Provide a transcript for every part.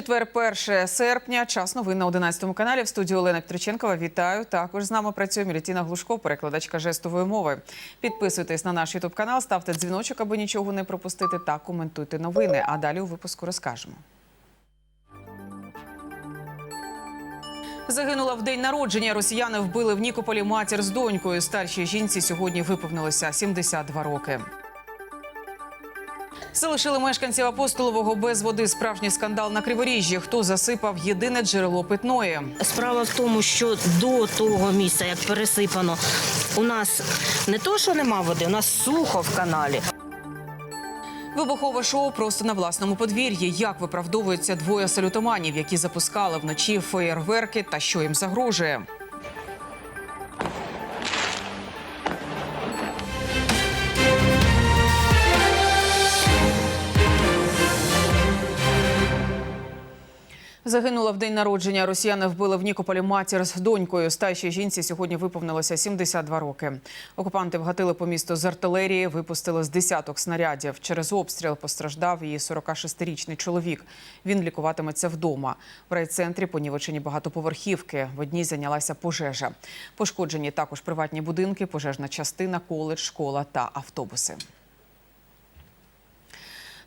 четвер, 1 серпня. Час новин на 11 каналі. В студії Олена Петриченкова. Вітаю. Також з нами працює Мілітіна Глушко, перекладачка жестової мови. Підписуйтесь на наш ютуб канал, ставте дзвіночок, аби нічого не пропустити, та коментуйте новини. А далі у випуску розкажемо. Загинула в день народження. Росіяни вбили в Нікополі матір з донькою. Старшій жінці сьогодні виповнилося 72 роки. Залишили мешканців апостолового без води. Справжній скандал на Криворіжжі. Хто засипав єдине джерело питної? Справа в тому, що до того місця, як пересипано, у нас не то, що нема води, у нас сухо в каналі. Вибухове шоу просто на власному подвір'ї. Як виправдовуються двоє салютоманів, які запускали вночі феєрверки та що їм загрожує? Загинула в день народження. Росіяни вбили в Нікополі матір з донькою. Старшій жінці сьогодні виповнилося 72 роки. Окупанти вгатили по місту з артилерії, випустили з десяток снарядів. Через обстріл постраждав її 46-річний чоловік. Він лікуватиметься вдома. В райцентрі понівечені багатоповерхівки. В одній зайнялася пожежа. Пошкоджені також приватні будинки, пожежна частина, коледж, школа та автобуси.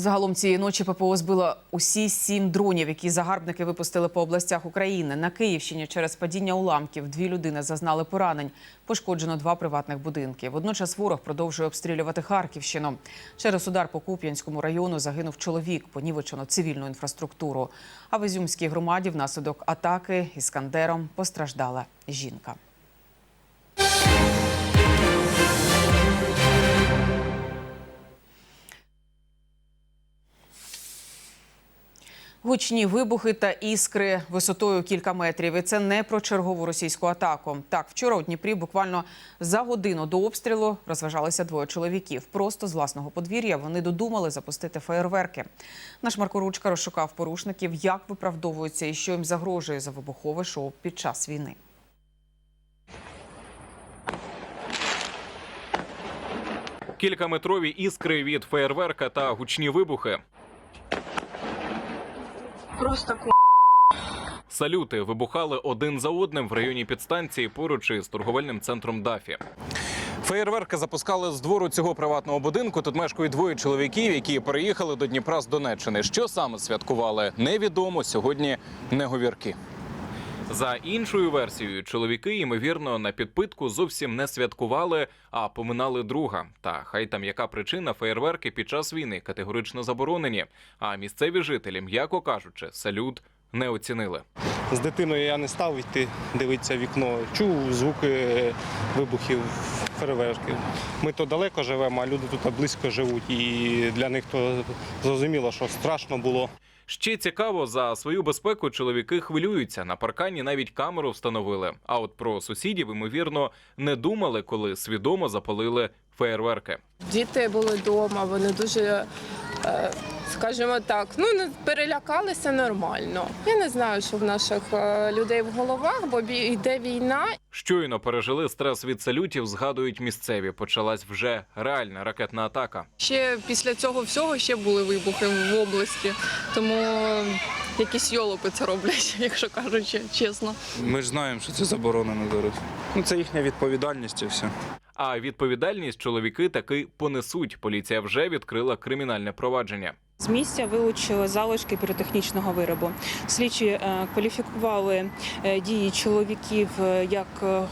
Загалом цієї ночі ППО збило усі сім дронів, які загарбники випустили по областях України. На Київщині через падіння уламків дві людини зазнали поранень. Пошкоджено два приватних будинки. Водночас ворог продовжує обстрілювати Харківщину. Через удар по Куп'янському району загинув чоловік, понівечено цивільну інфраструктуру. А в Ізюмській громаді внаслідок атаки іскандером постраждала жінка. Гучні вибухи та іскри висотою кілька метрів. І це не про чергову російську атаку. Так, вчора у Дніпрі буквально за годину до обстрілу розважалися двоє чоловіків. Просто з власного подвір'я вони додумали запустити феєрверки. Наш Марко Ручка розшукав порушників, як виправдовуються і що їм загрожує за вибухове шоу під час війни. Кількаметрові іскри від феєрверка та гучні вибухи. Просто ку... Салюти вибухали один за одним в районі підстанції поруч із торговельним центром Дафі. Феєрверки запускали з двору цього приватного будинку. Тут мешкають двоє чоловіків, які переїхали до Дніпра з Донеччини. Що саме святкували, невідомо. Сьогодні не говірки. За іншою версією, чоловіки, ймовірно, на підпитку зовсім не святкували, а поминали друга. Та хай там яка причина, феєрверки під час війни категорично заборонені. А місцеві жителі, м'яко кажучи, салют не оцінили. З дитиною я не став йти дивитися вікно. Чув звуки вибухів, фейерверків. Ми то далеко живемо, а люди тут близько живуть. І для них то зрозуміло, що страшно було. Ще цікаво, за свою безпеку чоловіки хвилюються. На паркані навіть камеру встановили. А от про сусідів, ймовірно, не думали, коли свідомо запалили феєрверки. Діти були вдома, вони дуже, е, скажімо так, ну не перелякалися нормально. Я не знаю, що в наших е, людей в головах, бо йде війна, Щойно пережили стрес від салютів, згадують місцеві. Почалась вже реальна ракетна атака. Ще після цього всього ще були вибухи в області, тому якісь йолопи це роблять, якщо кажучи чесно. Ми ж знаємо, що це заборонено зараз. Ну, це їхня відповідальність і все. А відповідальність чоловіки таки понесуть. Поліція вже відкрила кримінальне провадження. З місця вилучили залишки піротехнічного виробу. Слідчі е, кваліфікували е, дії чоловіків е, як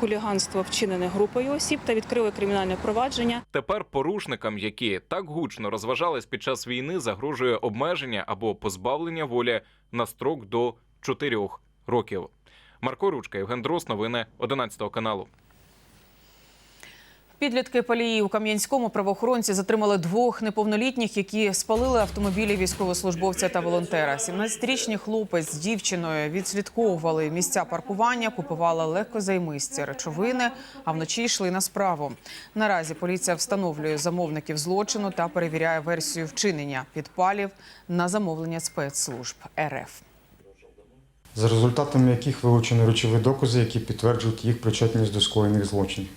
хуліганство, вчинене групою осіб, та відкрили кримінальне провадження. Тепер порушникам, які так гучно розважались під час війни, загрожує обмеження або позбавлення волі на строк до 4 років. Марко Ручка, Євген Дрос, новини 11 каналу. Підлітки палії у Кам'янському правоохоронці затримали двох неповнолітніх, які спалили автомобілі військовослужбовця та волонтера. 17-річний хлопець з дівчиною відслідковували місця паркування, купували легкозаймисті речовини, а вночі йшли на справу. Наразі поліція встановлює замовників злочину та перевіряє версію вчинення підпалів на замовлення спецслужб РФ. за результатами яких вилучені речові докази, які підтверджують їх причетність до скоєних злочинів.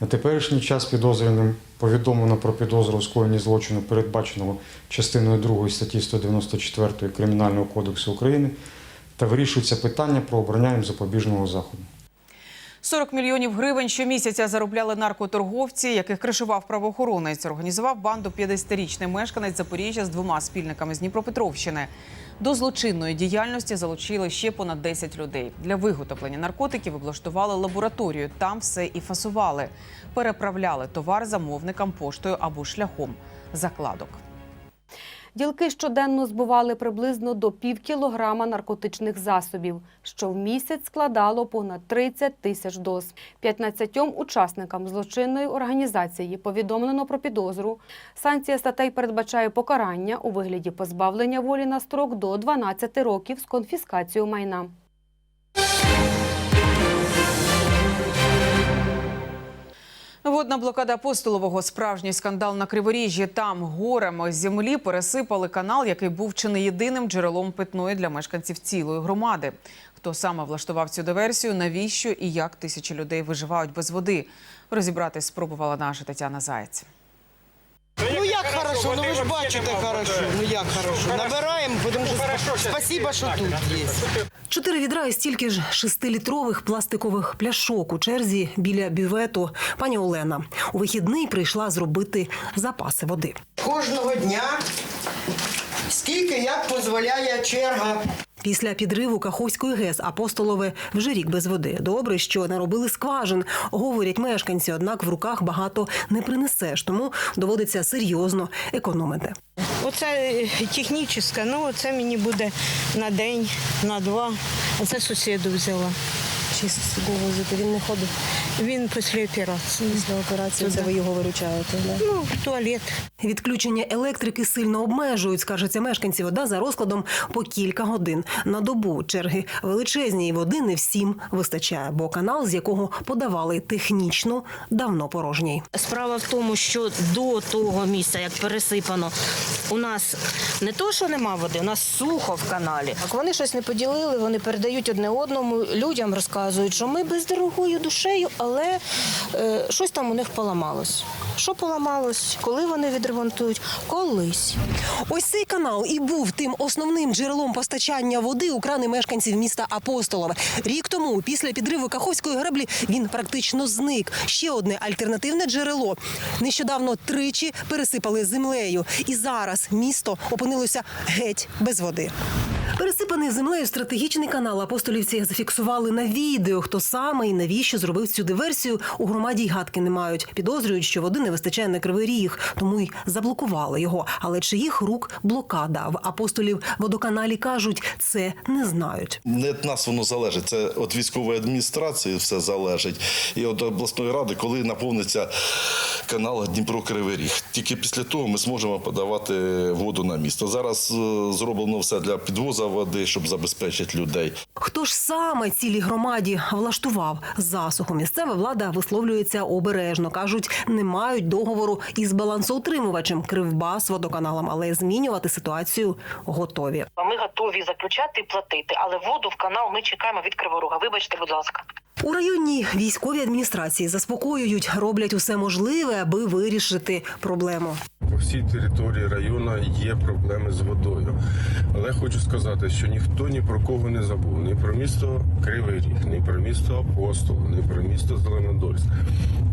На теперішній час підозрюваним повідомлено про підозру у скоєнні злочину, передбаченого частиною 2 статті 194 Кримінального кодексу України, та вирішується питання про обрання їм запобіжного заходу. 40 мільйонів гривень щомісяця заробляли наркоторговці, яких кришував правоохоронець. Організував банду 50-річний мешканець Запоріжжя з двома спільниками з Дніпропетровщини. До злочинної діяльності залучили ще понад 10 людей. Для виготовлення наркотиків облаштували лабораторію. Там все і фасували. Переправляли товар замовникам поштою або шляхом закладок. Ділки щоденно збували приблизно до пів кілограма наркотичних засобів, що в місяць складало понад 30 тисяч доз. 15 учасникам злочинної організації повідомлено про підозру. Санкція статей передбачає покарання у вигляді позбавлення волі на строк до 12 років з конфіскацією майна. Водна блокада Постолового справжній скандал на Криворіжжі. Там горем землі пересипали канал, який був чи не єдиним джерелом питної для мешканців цілої громади. Хто саме влаштував цю диверсію, навіщо і як тисячі людей виживають без води? Розібратись спробувала наша Тетяна Заєць. Ну як хорошо, ну ви ж бачите хорошо. Ну як хорошо. Набираємо, тому що спасибо, що тут є. Чотири відра і стільки ж шестилітрових пластикових пляшок у черзі біля бювету. Пані Олена у вихідний прийшла зробити запаси води. Кожного дня, скільки як дозволяє черга. Після підриву Каховської ГЕС апостолове вже рік без води. Добре, що наробили скважин, говорять мешканці. Однак в руках багато не принесеш, тому доводиться серйозно економити. Оце е, технічне, ну це мені буде на день, на два. Оце сусіду взяла. З возити він не ходить Він після операції. після операції? Це ви його виручаєте. Ну, в туалет. Відключення електрики сильно обмежують, скаржаться мешканці. Вода за розкладом по кілька годин на добу. Черги величезні і води не всім вистачає, бо канал, з якого подавали технічно, давно порожній. Справа в тому, що до того місця, як пересипано, у нас не то, що нема води, у нас сухо в каналі. Як вони щось не поділили, вони передають одне одному, людям розказують, що ми без дорогою душею, але е, щось там у них поламалось. Що поламалось? Коли вони відремонтують? Колись. Ось цей канал і був тим основним джерелом постачання води у крани мешканців міста Апостолове. Рік тому, після підриву Каховської греблі, він практично зник. Ще одне альтернативне джерело. Нещодавно тричі пересипали землею, і зараз місто опинилося геть без води. Пересипаний землею стратегічний канал апостолівці зафіксували на відео. Хто саме і навіщо зробив цю диверсію, у громаді й гадки не мають. Підозрюють, що води не вистачає на кривий ріг, тому й заблокували його. Але чиїх рук блокада в апостолів водоканалі кажуть, це не знають. Не від нас воно залежить. Це від військової адміністрації все залежить. І від обласної ради, коли наповниться канал Дніпро-Кривий Ріг. Тільки після того ми зможемо подавати воду на місто. Зараз е, зроблено все для підвозу води, щоб забезпечити людей. Хто ж саме цілій громаді влаштував засуху? Місцева влада висловлюється обережно. кажуть, не мають договору із балансоутримувачем Кривбас водоканалом, але змінювати ситуацію готові. Ми готові заключати і платити, але воду в канал ми чекаємо від Криворога. Вибачте, будь ласка. У районній військовій адміністрації заспокоюють, роблять усе можливе, аби вирішити проблему. По всій території району є проблеми з водою. Але хочу сказати, що ніхто ні про кого не забув. Ні про місто Кривий Ріг, ні про місто Апостол, ні про місто Зеленодольськ.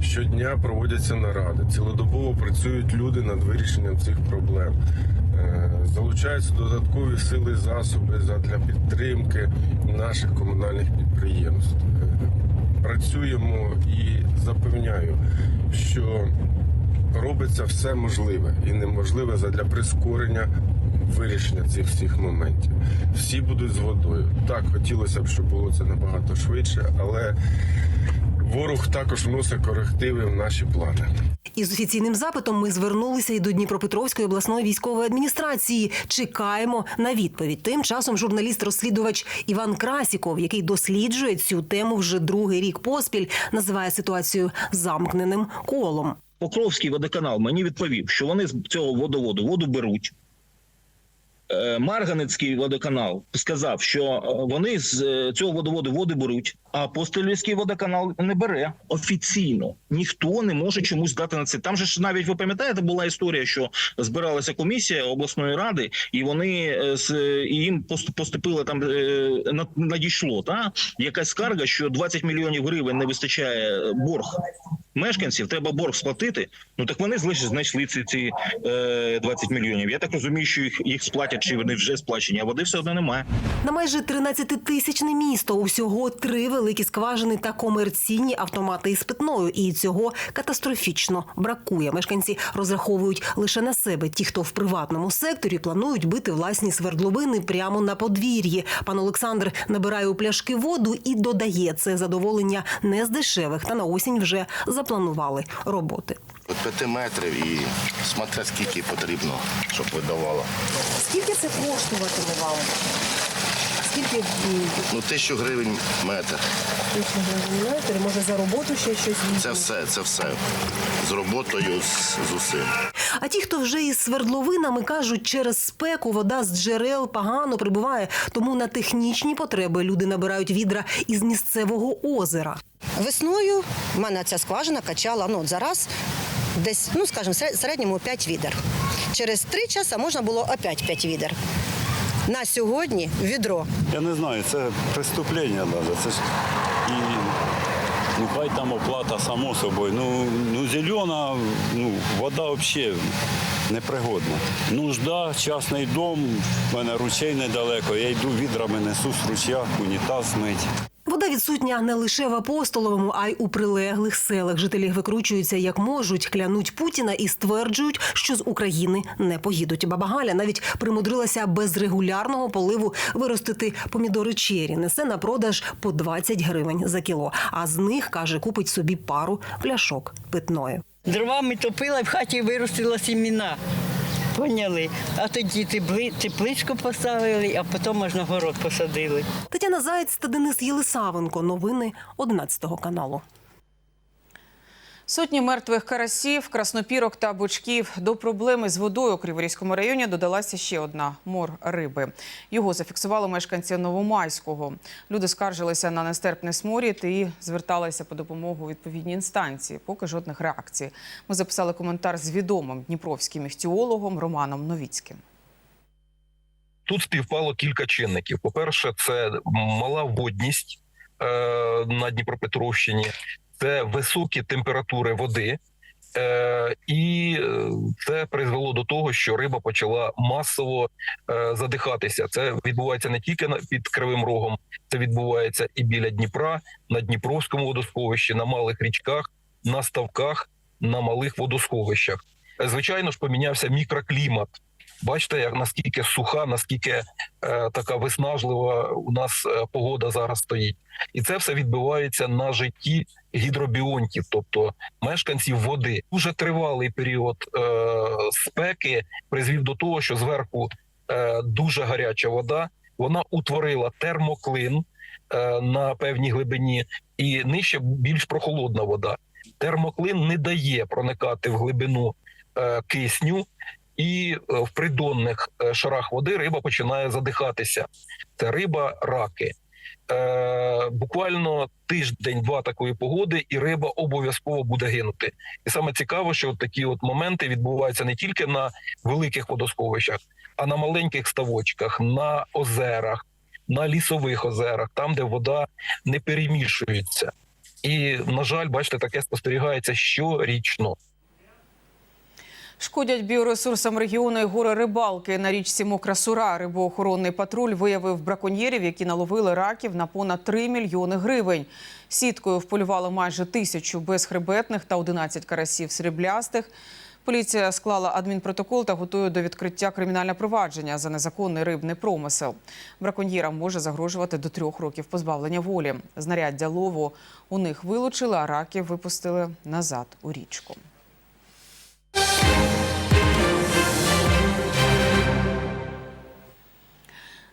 Щодня проводяться наради. Цілодобово працюють люди над вирішенням цих проблем. Е, Залучаються додаткові сили і засоби для підтримки наших комунальних підприємств. Працюємо і запевняю, що робиться все можливе і неможливе задля прискорення вирішення цих всіх моментів. Всі будуть з водою. Так, хотілося б, щоб було це набагато швидше, але ворог також вносить корективи в наші плани. Із офіційним запитом ми звернулися і до Дніпропетровської обласної військової адміністрації. Чекаємо на відповідь. Тим часом журналіст-розслідувач Іван Красіков, який досліджує цю тему вже другий рік поспіль, називає ситуацію замкненим колом. Покровський водоканал мені відповів, що вони з цього водоводу воду беруть, Марганецький водоканал сказав, що е, вони з е, цього водоводу води беруть, а Апостольський водоканал не бере офіційно. Ніхто не може чомусь дати на це. Там же ж навіть ви пам'ятаєте, була історія, що збиралася комісія обласної ради, і вони е, з їм пост- поступило там е, на- надійшло та якась скарга, що 20 мільйонів гривень не вистачає борг мешканців. Треба борг сплатити. Ну так вони знайшли ці, ці е, 20 мільйонів. Я так розумію, що їх їх сплатять, чи вони вже сплачені, а води все одно немає. На майже 13-тисячне місто усього три великі скважини та комерційні автомати із питною. І цього катастрофічно бракує. Мешканці розраховують лише на себе. Ті, хто в приватному секторі планують бити власні свердловини прямо на подвір'ї. Пан Олександр набирає у пляшки воду і додає це задоволення не з дешевих. Та на осінь вже запланували роботи. П'яти метрів і смотря скільки потрібно, щоб видавало. Скільки це коштуватиме вам? Скільки Ну, тисячу гривень метр. Тисячу гривень метр? Може за роботу ще щось Це все, це все. З роботою, з, з усім. А ті, хто вже із свердловинами, кажуть, через спеку вода з джерел погано прибуває, тому на технічні потреби люди набирають відра із місцевого озера. Весною в мене ця скважина качала ну, зараз десь, ну скажімо, в середньому 5 відер. Через 3 часа можна було опять 5 відер. На сьогодні відро. Я не знаю, це преступлення навіть. Це ж і ну хай там оплата само собою. Ну, ну зелена, ну, вода взагалі непригодна. Нужда, частний дом, в мене ручей недалеко. Я йду відрами, несу з ручя, унітаз мить. Вода відсутня не лише в апостоловому, а й у прилеглих селах. Жителі викручуються як можуть, клянуть Путіна і стверджують, що з України не поїдуть. Баба Галя навіть примудрилася без регулярного поливу виростити помідори чері. Несе на продаж по 20 гривень за кіло. А з них каже, купить собі пару пляшок питної. Дровами топила, в хаті виростила сіміна. Поняли? А тоді тепли- тепличку поставили, а потім можна город посадили. Тетяна Заєць та Денис Єлисавенко. Новини 11 каналу. Сотні мертвих карасів, краснопірок та бочків. До проблеми з водою у Криворізькому районі додалася ще одна мор риби. Його зафіксували мешканці Новомайського. Люди скаржилися на нестерпний сморід і зверталися по допомогу у відповідні інстанції. Поки жодних реакцій. Ми записали коментар з відомим дніпровським іхтіологом Романом Новіцьким. Тут співпало кілька чинників. По-перше, це мала водність е, на Дніпропетровщині, це високі температури води, е, і е, це призвело до того, що риба почала масово е, задихатися. Це відбувається не тільки під Кривим Рогом, це відбувається і біля Дніпра, на Дніпровському водосховищі, на малих річках, на ставках, на малих водосховищах. Звичайно ж, помінявся мікроклімат. Бачите, як наскільки суха, наскільки е, така виснажлива у нас е, погода зараз стоїть, і це все відбувається на житті гідробіонтів, тобто мешканців води. Дуже тривалий період е, спеки призвів до того, що зверху е, дуже гаряча вода, вона утворила термоклин е, на певній глибині, і нижче більш прохолодна вода. Термоклин не дає проникати в глибину е, кисню і е, в придонних е, шарах води риба починає задихатися. Це риба раки. Е, буквально тиждень-два такої погоди, і риба обов'язково буде гинути. І саме цікаво, що от такі от моменти відбуваються не тільки на великих водосховищах, а на маленьких ставочках, на озерах, на лісових озерах, там, де вода не перемішується. І, на жаль, бачите, таке спостерігається щорічно. Шкодять біоресурсам регіону і гори рибалки. На річці Мокра Сура рибоохоронний патруль виявив браконьєрів, які наловили раків на понад 3 мільйони гривень. Сіткою вполювали майже тисячу безхребетних та 11 карасів сріблястих. Поліція склала адмінпротокол та готує до відкриття кримінальне провадження за незаконний рибний промисел. Браконьєрам може загрожувати до трьох років позбавлення волі. Знаряддя лову у них вилучили, а раків випустили назад у річку.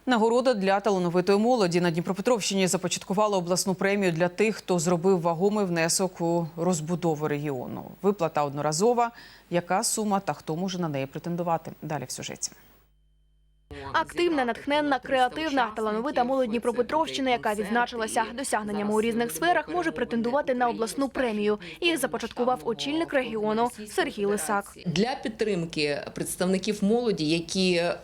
Нагорода для талановитої молоді на Дніпропетровщині започаткувала обласну премію для тих, хто зробив вагомий внесок у розбудову регіону. Виплата одноразова. Яка сума та хто може на неї претендувати? Далі в сюжеті. Активна, натхненна, креативна, талановита молодь Дніпропетровщини, яка відзначилася досягненнями у різних сферах, може претендувати на обласну премію. Їх започаткував очільник регіону Сергій Лисак. для підтримки представників молоді, які е,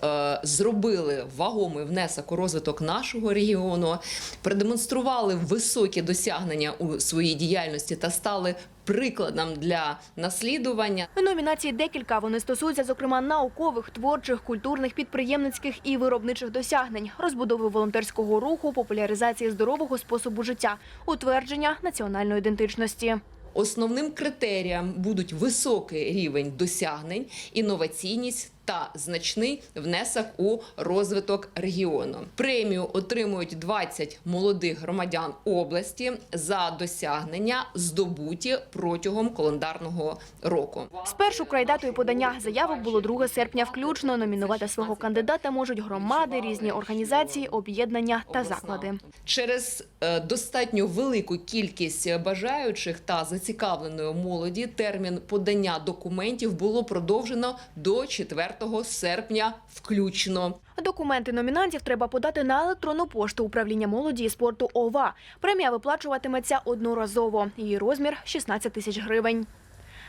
зробили вагомий внесок у розвиток нашого регіону, продемонстрували високі досягнення у своїй діяльності та стали прикладом для наслідування. У номінації декілька вони стосуються, зокрема, наукових, творчих, культурних, підприємницьких і виробничих досягнень, розбудови волонтерського руху, популяризації здорового способу життя, утвердження національної ідентичності. Основним критерієм будуть високий рівень досягнень, інноваційність та значний внесок у розвиток регіону. Премію отримують 20 молодих громадян області за досягнення, здобуті протягом календарного року. Спершу крайдатою подання заявок було 2 серпня включно. Номінувати свого кандидата можуть громади, різні організації, об'єднання та заклади. Через е, достатньо велику кількість бажаючих та зацікавленої молоді термін подання документів було продовжено до 4 серпня включно. Документи номінантів треба подати на електронну пошту управління молоді і спорту ОВА. Премія виплачуватиметься одноразово. Її розмір 16 тисяч гривень.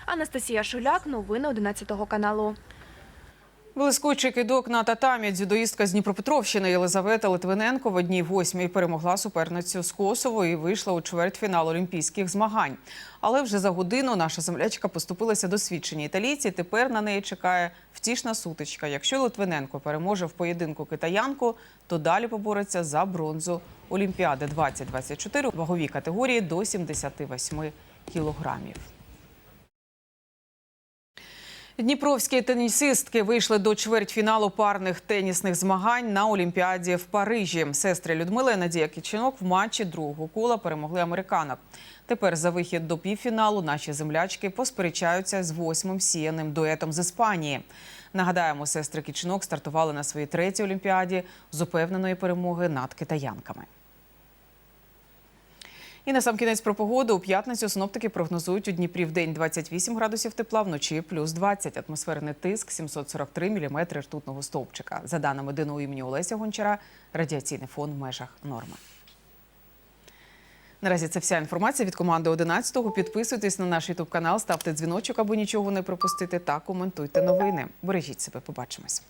Анастасія Шуляк, новини 11 каналу. Блискучий кидок на татамі дзюдоїстка з Дніпропетровщини Єлизавета Литвиненко в одній восьмій перемогла суперницю з Косово і вийшла у чвертьфінал олімпійських змагань. Але вже за годину наша землячка поступилася досвідченій італійці. Тепер на неї чекає втішна сутичка. Якщо Литвиненко переможе в поєдинку китаянку, то далі побореться за бронзу Олімпіади 2024 у ваговій категорії до 78 кілограмів. Дніпровські тенісистки вийшли до чвертьфіналу парних тенісних змагань на Олімпіаді в Парижі. Сестри Людмила і Надія Кічинок в матчі другого кола перемогли американок. Тепер за вихід до півфіналу наші землячки посперечаються з восьмим сіяним дуетом з Іспанії. Нагадаємо, сестри Кічинок стартували на своїй третій олімпіаді з упевненої перемоги над китаянками. І на сам кінець про погоду. У п'ятницю синоптики прогнозують у Дніпрі в день 28 градусів тепла, вночі плюс 20. Атмосферний тиск 743 міліметри ртутного стовпчика. За даними ДНУ імені Олеся Гончара, радіаційний фон в межах норми. Наразі це вся інформація від команди 11-го. Підписуйтесь на наш ютуб канал, ставте дзвіночок, аби нічого не пропустити, та коментуйте новини. Бережіть себе, побачимось.